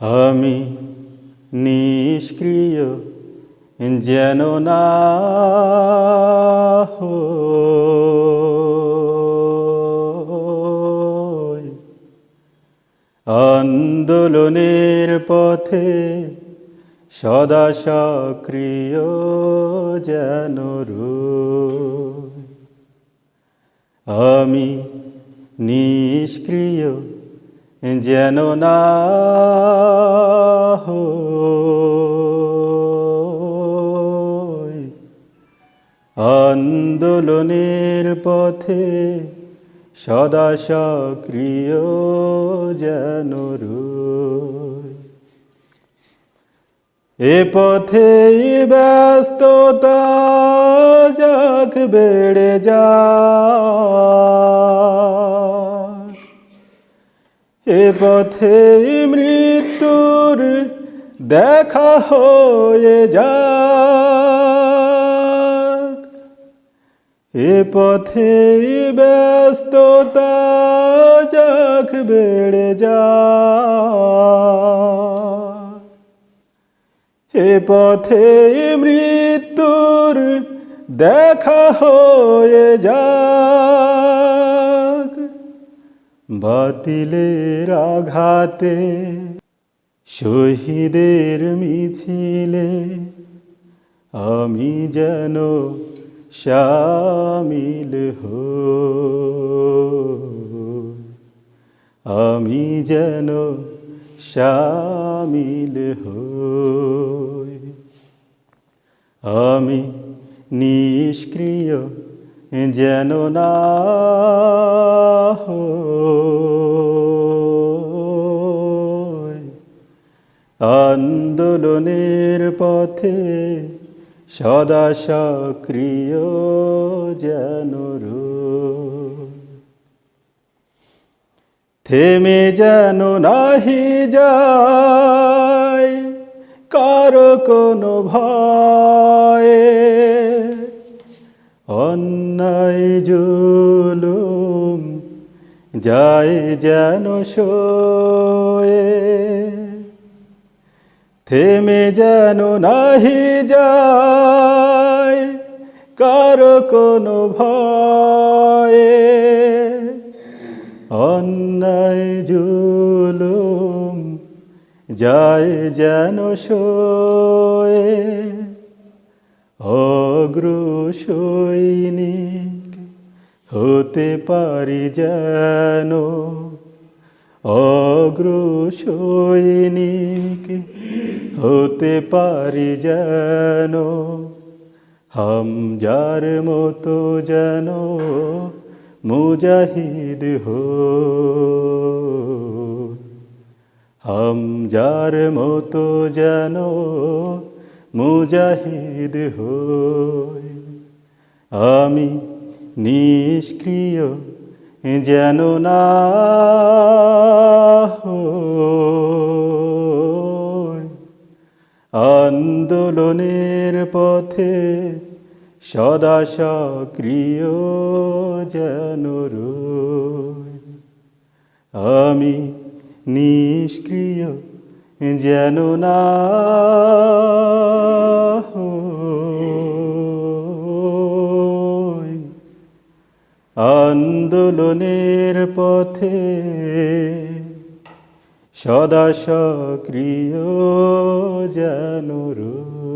আমি নিষ্ক্রিয় যেন না। আন্দোলনের পথে সদা সক্রিয় যেন। আমি নিষ্ক্রিয় যেন না। আন্দোলনের পথে সদা সক্রিয় যেন এ পথে ব্যস্ততা যাক বেড়ে যা এ পথে মৃত্যুর দেখা হয়ে যা এ পথে ব্যস্ততা যাক বেড়ে যা এ পথে মৃত্যুর দেখা হয়ে যাক। বাতিলের আঘাতে শহীদের মিছিলে আমি যেন শামিল হই আমি যেন শামিল হই আমি নিষ্ক্রিয় যেন না হই। আন্দোলনের পথে সদা সক্রিয় যেন। থেমে যেন নাহি যায় কারও কোনো ভয়ে অন্যায় জুলুম যায় যেন সয়ে থেমে যেন নাহি যায় কারও কোনো ভয়ে। অন্যায় জুলুম যায় যেন সয়ে। অগ্র সৈনিক হতে পারি যেন অগ্র সৈনিক হতে পারি যেন, হাম যার মতো যেন মুজাহিদ হো। হাম যার মতো যেন মুজাহিদ হই। আমি নিষ্ক্রিয় যেন না আন্দোলনের পথে সদা সক্রিয় যেন আমি নিষ্ক্রিয় যেন না আন্দোলনের পথে সদা সক্রিয় যেন রই।